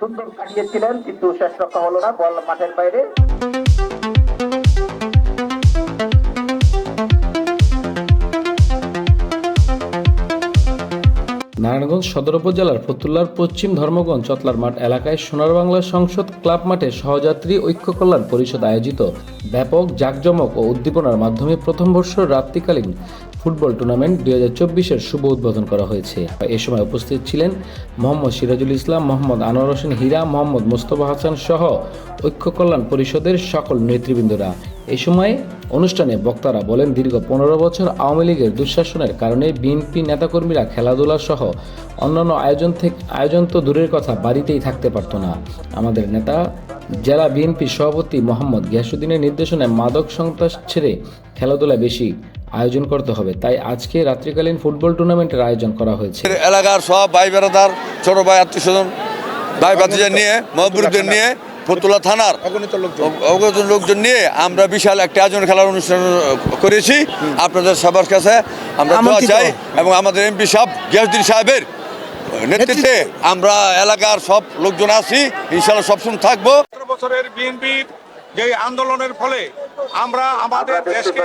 সুন্দর কাটিয়েছিলেন কিন্তু শেষ রক্ষা হলো না বল মাঠের বাইরে। নারায়ণগঞ্জ সদর উপজেলার ফতুল্লার পশ্চিম ধর্মগঞ্জ চতলার মাঠ এলাকায় সোনার বাংলা সংসদ ক্লাব মাঠে সহযাত্রী ঐক্য কল্যাণ পরিষদ আয়োজিত ব্যাপক জাঁকজমক ও উদ্দীপনার মাধ্যমে প্রথম বর্ষ রাত্রিকালীন ফুটবল টুর্নামেন্ট দুই হাজার চব্বিশের শুভ উদ্বোধন করা হয়েছে। এ সময় উপস্থিত ছিলেন মোহাম্মদ সিরাজুল ইসলাম, মোহাম্মদ আনোয়ার হোসেন হীরা, মোহাম্মদ মোস্তফা হাসান সহ ঐক্য কল্যাণ পরিষদের সকল নেতৃবৃন্দরা। এই সময় অনুষ্ঠানে বক্তারা বলেন, দীর্ঘ পনেরো বছর আওয়ামী লীগের দুঃশাসনের কারণে বিএনপি নেতাকর্মীরা খেলাধুলা সহ অন্যান্য আয়োজন থেকে, আয়োজন তো দূরের কথা, বাড়িতেই থাকতে পারতো না। আমাদের নেতা জেলা বিএনপি সভাপতি মোহাম্মদ গিয়াসুদ্দিনের নির্দেশনায় মাদক সন্ত্রাস ছেড়ে খেলাধুলা বেশি আয়োজন করতে হবে। তাই আজকে রাত্রিকালীন ফুটবল টুর্নামেন্টের আয়োজন করা হয়েছে। এলাকার সব ভাই বেড়াদার ছোট ভাই আত্মীয় স্বজন ভাই ভাতিজা নিয়ে মহবুরদের নিয়ে ফতুল্লা থানার অগত লোকজন। নিয়ে আমরা বিশাল একটা আয়োজন খেলার অনুষ্ঠান করেছি। আপনাদের সবার কাছে আমরা দোয়া চাই এবং আমাদের এমপি সাহেব গিয়াসুদ্দিন সাহেবের নেতৃত্বে আমরা এলাকার সব লোকজন আছি। ইনশাল্লাহ সবসময় থাকব। বছরের বিএনপির যে আন্দোলনের ফলে আমরা আমাদের দেশকে